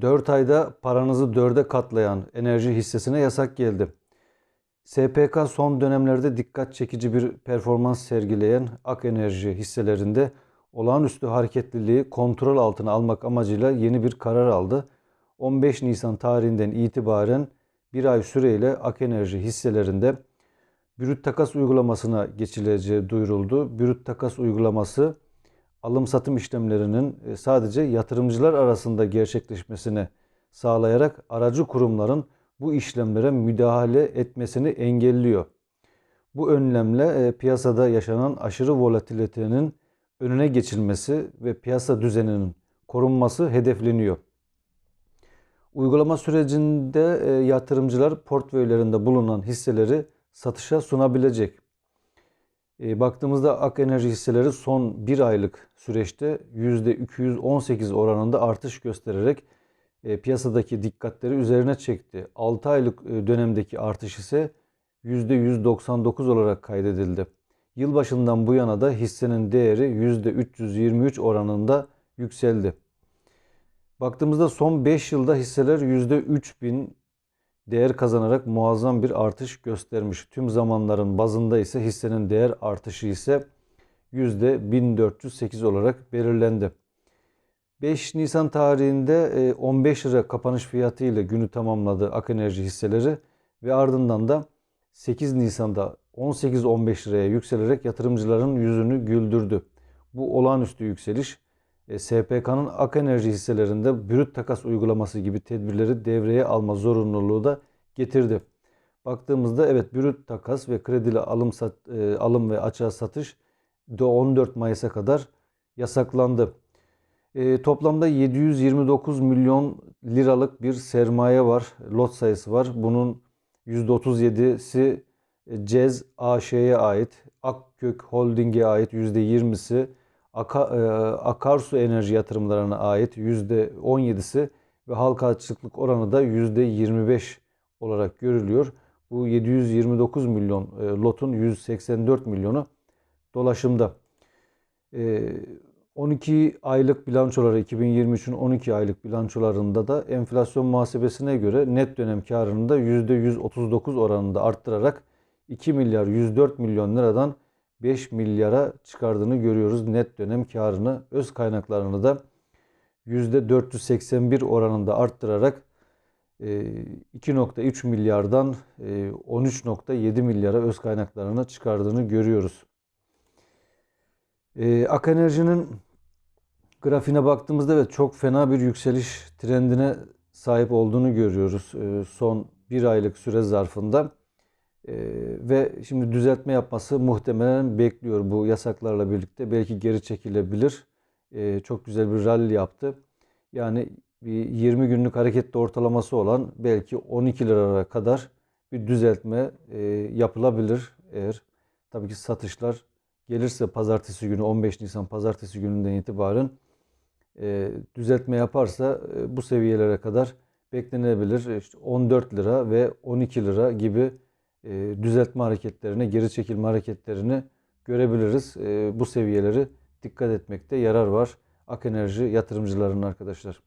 4 ayda paranızı 4'e katlayan enerji hissesine yasak geldi. SPK son dönemlerde dikkat çekici bir performans sergileyen Ak Enerji hisselerinde olağanüstü hareketliliği kontrol altına almak amacıyla yeni bir karar aldı. 15 Nisan tarihinden itibaren bir ay süreyle Ak Enerji hisselerinde brüt takas uygulamasına geçileceği duyuruldu. Brüt takas uygulaması alım satım işlemlerinin e, sadece yatırımcılar arasında gerçekleşmesini sağlayarak aracı kurumların bu işlemlere müdahale etmesini engelliyor. Bu önlemle e, piyasada yaşanan aşırı volatilitenin önüne geçilmesi ve piyasa düzeninin korunması hedefleniyor. Uygulama sürecinde e, yatırımcılar portföylerinde bulunan hisseleri satışa sunabilecek. E, baktığımızda Ak Enerji hisseleri son bir aylık süreçte %218 oranında artış göstererek e, piyasadaki dikkatleri üzerine çekti. 6 aylık e, dönemdeki artış ise %199 olarak kaydedildi. Yılbaşından bu yana da hissenin değeri %323 oranında yükseldi. Baktığımızda son 5 yılda hisseler %3000 değer kazanarak muazzam bir artış göstermiş. Tüm zamanların bazında ise hissenin değer artışı ise %1408 olarak belirlendi. 5 Nisan tarihinde 15 lira kapanış fiyatı ile günü tamamladı Ak Enerji hisseleri ve ardından da 8 Nisan'da 18-15 liraya yükselerek yatırımcıların yüzünü güldürdü. Bu olağanüstü yükseliş e, SPK'nın Ak Enerji hisselerinde brüt takas uygulaması gibi tedbirleri devreye alma zorunluluğu da getirdi. Baktığımızda evet brüt takas ve kredili alım sat, e, alım ve açığa satış de 14 Mayıs'a kadar yasaklandı. E, toplamda 729 milyon liralık bir sermaye var, lot sayısı var. Bunun %37'si e, Cez AŞ'ye ait, Akkök Holding'e ait %20'si, Aka, e, akarsu enerji yatırımlarına ait %17'si ve halka açıklık oranı da %25 olarak görülüyor. Bu 729 milyon e, lotun 184 milyonu dolaşımda. E, 12 aylık bilançoları 2023'ün 12 aylık bilançolarında da enflasyon muhasebesine göre net dönem karını da %139 oranında arttırarak 2 milyar 104 milyon liradan 5 milyara çıkardığını görüyoruz. Net dönem karını, öz kaynaklarını da %481 oranında arttırarak 2.3 milyardan 13.7 milyara öz kaynaklarını çıkardığını görüyoruz. Ak Enerji'nin grafiğine baktığımızda evet çok fena bir yükseliş trendine sahip olduğunu görüyoruz son bir aylık süre zarfında. Ee, ve şimdi düzeltme yapması muhtemelen bekliyor bu yasaklarla birlikte. Belki geri çekilebilir. Ee, çok güzel bir rally yaptı. Yani bir 20 günlük hareketli ortalaması olan belki 12 liralara kadar bir düzeltme e, yapılabilir eğer tabii ki satışlar gelirse pazartesi günü 15 Nisan pazartesi gününden itibaren e, düzeltme yaparsa e, bu seviyelere kadar beklenebilir. İşte 14 lira ve 12 lira gibi e, düzeltme hareketlerini, geri çekilme hareketlerini görebiliriz. E, bu seviyeleri dikkat etmekte yarar var. Ak Enerji yatırımcılarının arkadaşlar.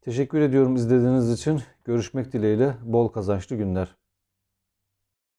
Teşekkür ediyorum izlediğiniz için. Görüşmek dileğiyle bol kazançlı günler.